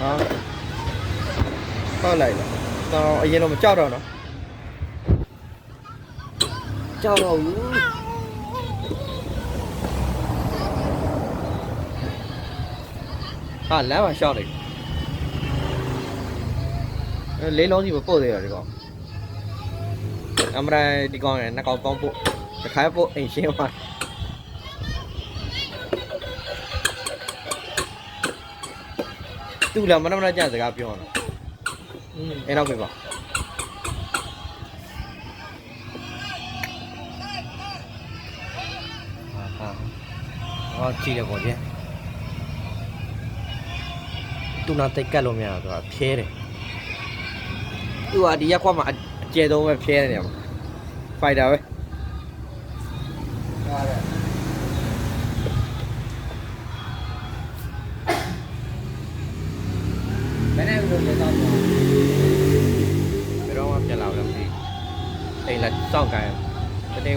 ဟာဟုတ်လိုက်လားတော့အရင်တော့မကြောက်တော့နော်ကြောက်တော့ဘူးဟာလမ်းမှာရှောက်လိုက်အဲလေးလုံးစီမပို့သေးတော့ဒီကောင်အမရဒီကောင်ရနှစ်ကောင်ပေါင်းပို့တစ်ခါပို့အိမ်ရှင်းသွား သူ့လည်းမနမနကြစကားပြောတော့อืมအဲ့တော့ပြပါဟာဟာဟောကြည့်တယ်ပေါ့ဗျာသူနာတိတ်ကတ်လို့မရတော့သူကဖြဲတယ်သူကဒီရက်ခွက်မှာအအကျယ်ဆုံးပဲဖြဲနေတယ်ဖိုက်တာပဲဘယ်နဲ့လို့လဲတော့ဘယ် တော့မှပြန်လာလို့မသိအိမ်လာစောင့်ကြတယ်တနေ့